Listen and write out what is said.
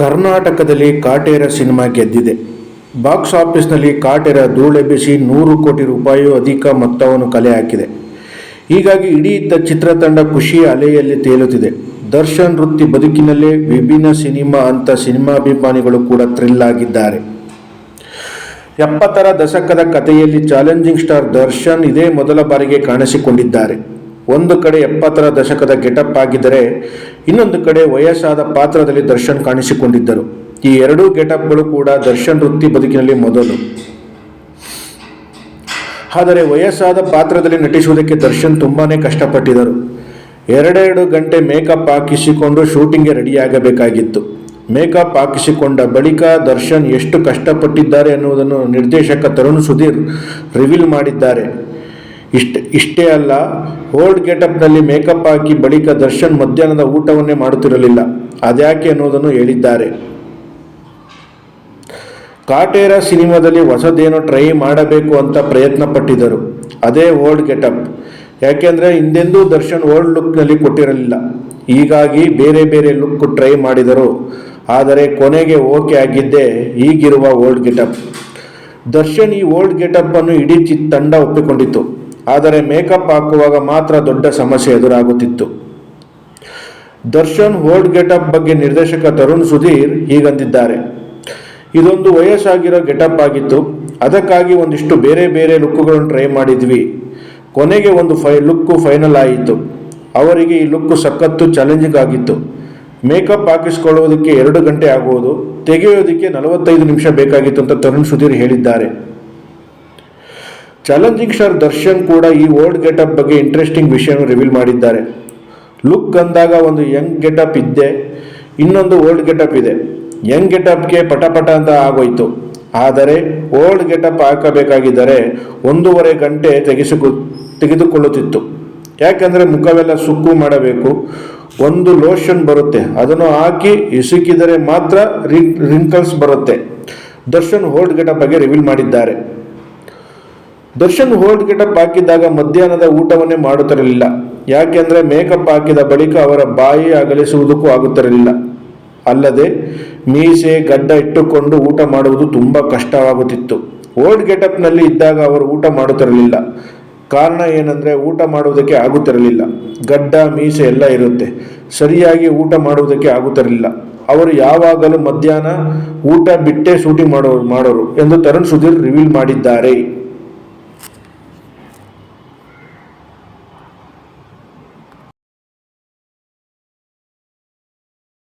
ಕರ್ನಾಟಕದಲ್ಲಿ ಕಾಟೇರ ಸಿನಿಮಾ ಗೆದ್ದಿದೆ. ಬಾಕ್ಸ್ ಆಫೀಸ್ನಲ್ಲಿ ಕಾಟೇರ ಧೂಳೆಬ್ಬಿಸಿ ನೂರು ಕೋಟಿ ರೂಪಾಯಿ ಅಧಿಕ ಮೊತ್ತವನ್ನು ಕಲೆ ಹಾಕಿದೆ. ಹೀಗಾಗಿ ಇಡೀ ಇದ್ದ ಚಿತ್ರತಂಡ ಖುಷಿಯ ಅಲೆಯಲ್ಲಿ ತೇಲುತ್ತಿದೆ. ದರ್ಶನ್ ವೃತ್ತಿ ಬದುಕಿನಲ್ಲೇ ವಿಭಿನ್ನ ಸಿನಿಮಾ ಅಂತ ಸಿನಿಮಾಭಿಮಾನಿಗಳು ಕೂಡ ಥ್ರಿಲ್ ಆಗಿದ್ದಾರೆ. ಎಪ್ಪತ್ತರ ದಶಕದ ಕಥೆಯಲ್ಲಿ ಚಾಲೆಂಜಿಂಗ್ ಸ್ಟಾರ್ ದರ್ಶನ್ ಇದೇ ಮೊದಲ ಬಾರಿಗೆ ಕಾಣಿಸಿಕೊಂಡಿದ್ದಾರೆ. ಒಂದು ಕಡೆ ಎಪ್ಪತ್ತರ ದಶಕದ ಗೆಟಪ್ ಆಗಿದ್ದರೆ, ಇನ್ನೊಂದು ಕಡೆ ವಯಸ್ಸಾದ ಪಾತ್ರದಲ್ಲಿ ದರ್ಶನ್ ಕಾಣಿಸಿಕೊಂಡಿದ್ದರು. ಈ ಎರಡೂ ಗೆಟಪ್ಗಳು ಕೂಡ ದರ್ಶನ್ ವೃತ್ತಿ ಬದುಕಿನಲ್ಲಿ ಮೊದಲು. ಆದರೆ ವಯಸ್ಸಾದ ಪಾತ್ರದಲ್ಲಿ ನಟಿಸುವುದಕ್ಕೆ ದರ್ಶನ್ ತುಂಬಾ ಕಷ್ಟಪಟ್ಟಿದ್ದರು. ಎರಡೆರಡು ಗಂಟೆ ಮೇಕಪ್ ಹಾಕಿಸಿಕೊಂಡು ಶೂಟಿಂಗ್ಗೆ ರೆಡಿಯಾಗಬೇಕಾಗಿತ್ತು. ಮೇಕಪ್ ಹಾಕಿಸಿಕೊಂಡ ಬಳಿಕ ದರ್ಶನ್ ಎಷ್ಟು ಕಷ್ಟಪಟ್ಟಿದ್ದಾರೆ ಎನ್ನುವುದನ್ನು ನಿರ್ದೇಶಕ ತರುಣ್ ಸುಧೀರ್ ರಿವೀಲ್ ಮಾಡಿದ್ದಾರೆ. ಇಷ್ಟ, ಇಷ್ಟೇ ಅಲ್ಲ, ಓಲ್ಡ್ ಗೆಟಪ್ನಲ್ಲಿ ಮೇಕಪ್ ಹಾಕಿ ಬಳಿಕ ದರ್ಶನ್ ಮಧ್ಯಾಹ್ನದ ಊಟವನ್ನೇ ಮಾಡುತ್ತಿರಲಿಲ್ಲ. ಅದ್ಯಾಕೆ ಅನ್ನೋದನ್ನು ಹೇಳಿದ್ದಾರೆ. ಕಾಟೇರ ಸಿನಿಮಾದಲ್ಲಿ ಹೊಸದೇನೋ ಟ್ರೈ ಮಾಡಬೇಕು ಅಂತ ಪ್ರಯತ್ನ ಪಟ್ಟಿದ್ದರು ಅದೇ ಓಲ್ಡ್ ಗೆಟಪ್. ಯಾಕೆಂದರೆ ಹಿಂದೆಂದೂ ದರ್ಶನ್ ಓಲ್ಡ್ ಲುಕ್ನಲ್ಲಿ ಕೊಟ್ಟಿರಲಿಲ್ಲ. ಹೀಗಾಗಿ ಬೇರೆ ಬೇರೆ ಲುಕ್ ಟ್ರೈ ಮಾಡಿದರು. ಆದರೆ ಕೊನೆಗೆ ಓಕೆ ಆಗಿದ್ದೇ ಈಗಿರುವ ಓಲ್ಡ್ ಗೆಟಪ್. ದರ್ಶನ್ ಈ ಓಲ್ಡ್ ಗೆಟಪ್ ಅನ್ನು ಇಡೀ ಚಿತ್ ತಂಡ ಒಪ್ಪಿಕೊಂಡಿತ್ತು. ಆದರೆ ಮೇಕಪ್ ಹಾಕುವಾಗ ಮಾತ್ರ ದೊಡ್ಡ ಸಮಸ್ಯೆ ಎದುರಾಗುತ್ತಿತ್ತು. ದರ್ಶನ್ ಹೋಲ್ಡ್ ಗೆಟಪ್ ಬಗ್ಗೆ ನಿರ್ದೇಶಕ ತರುಣ್ ಸುಧೀರ್ ಹೀಗಂದಿದ್ದಾರೆ. ಇದೊಂದು ವಯಸ್ಸಾಗಿರೋ ಗೆಟಪ್ ಆಗಿತ್ತು ಅದಕ್ಕಾಗಿ ಒಂದಿಷ್ಟು ಬೇರೆ ಬೇರೆ ಲುಕ್ಕುಗಳನ್ನು ಟ್ರೈ ಮಾಡಿದ್ವಿ. ಕೊನೆಗೆ ಒಂದು ಫೈ, ಲುಕ್ಕು ಫೈನಲ್ ಆಯಿತು. ಅವರಿಗೆ ಈ ಲುಕ್ಕು ಸಖತ್ತು ಚಾಲೆಂಜಿಂಗ್ ಆಗಿತ್ತು. ಮೇಕಪ್ ಹಾಕಿಸ್ಕೊಳ್ಳೋದಕ್ಕೆ ಎರಡು ಗಂಟೆ ಆಗುವುದು, ತೆಗೆಯೋದಕ್ಕೆ ನಲವತ್ತೈದು ನಿಮಿಷ ಬೇಕಾಗಿತ್ತು ಅಂತ ತರುಣ್ ಸುಧೀರ್ ಹೇಳಿದ್ದಾರೆ. ಚಾಲೆಂಜಿಂಗ್ ಸ್ಟಾರ್ ದರ್ಶನ್ ಕೂಡ ಈ ಓಲ್ಡ್ ಗೆಟಪ್ ಬಗ್ಗೆ ಇಂಟ್ರೆಸ್ಟಿಂಗ್ ವಿಷಯವನ್ನು ರಿವೀಲ್ ಮಾಡಿದ್ದಾರೆ. ಲುಕ್ ಅಂದಾಗ ಒಂದು ಯಂಗ್ ಗೆಟಪ್ ಇದ್ದೆ, ಇನ್ನೊಂದು ಓಲ್ಡ್ ಗೆಟಪ್ ಇದೆ. ಯಂಗ್ ಗೆಟಪ್ಗೆ ಪಟಪಟ ಅಂತ ಆಗೋಯ್ತು. ಆದರೆ ಓಲ್ಡ್ ಗೆಟಪ್ ಹಾಕಬೇಕಾಗಿದ್ದರೆ ಒಂದೂವರೆ ಗಂಟೆ ತೆಗೆಸಿಕೊ, ತೆಗೆದುಕೊಳ್ಳುತ್ತಿತ್ತು. ಯಾಕೆಂದರೆ ಮುಖವೆಲ್ಲ ಸುಕ್ಕು ಮಾಡಬೇಕು, ಒಂದು ಲೋಷನ್ ಬರುತ್ತೆ. ಅದನ್ನು ಹಾಕಿ ಇಸುಕಿದರೆ ಮಾತ್ರ ರಿಂಕಲ್ಸ್ ಬರುತ್ತೆ. ದರ್ಶನ್ ಓಲ್ಡ್ ಗೆಟಪ್ ಬಗ್ಗೆ ರಿವೀಲ್ ಮಾಡಿದ್ದಾರೆ. ದರ್ಶನ್ ಹೋಲ್ಡ್ ಗೆಟಪ್ ಹಾಕಿದ್ದಾಗ ಮಧ್ಯಾಹ್ನದ ಊಟವನ್ನೇ ಮಾಡುತ್ತಿರಲಿಲ್ಲ. ಯಾಕೆಂದರೆ ಮೇಕಪ್ ಹಾಕಿದ ಬಳಿಕ ಅವರ ಬಾಯಿ ಅಗಲಿಸುವುದಕ್ಕೂ ಆಗುತ್ತಿರಲಿಲ್ಲ. ಅಲ್ಲದೆ ಮೀಸೆ, ಗಡ್ಡ ಇಟ್ಟುಕೊಂಡು ಊಟ ಮಾಡುವುದು ತುಂಬ ಕಷ್ಟವಾಗುತ್ತಿತ್ತು. ಓಲ್ಡ್ ಗೆಟಪ್ನಲ್ಲಿ ಇದ್ದಾಗ ಅವರು ಊಟ ಮಾಡುತ್ತಿರಲಿಲ್ಲ. ಕಾರಣ ಏನಂದರೆ ಊಟ ಮಾಡುವುದಕ್ಕೆ ಆಗುತ್ತಿರಲಿಲ್ಲ. ಗಡ್ಡ, ಮೀಸೆ ಎಲ್ಲ ಇರುತ್ತೆ. ಸರಿಯಾಗಿ ಊಟ ಮಾಡುವುದಕ್ಕೆ ಆಗುತ್ತಿರಲಿಲ್ಲ. ಅವರು ಯಾವಾಗಲೂ ಮಧ್ಯಾಹ್ನ ಊಟ ಬಿಟ್ಟೇ ಶೂಟಿಂಗ್ ಮಾಡೋರು ಮಾಡೋರು ಎಂದು ತರುಣ್ ಸುಧೀರ್ ರಿವೀಲ್ ಮಾಡಿದ್ದಾರೆ.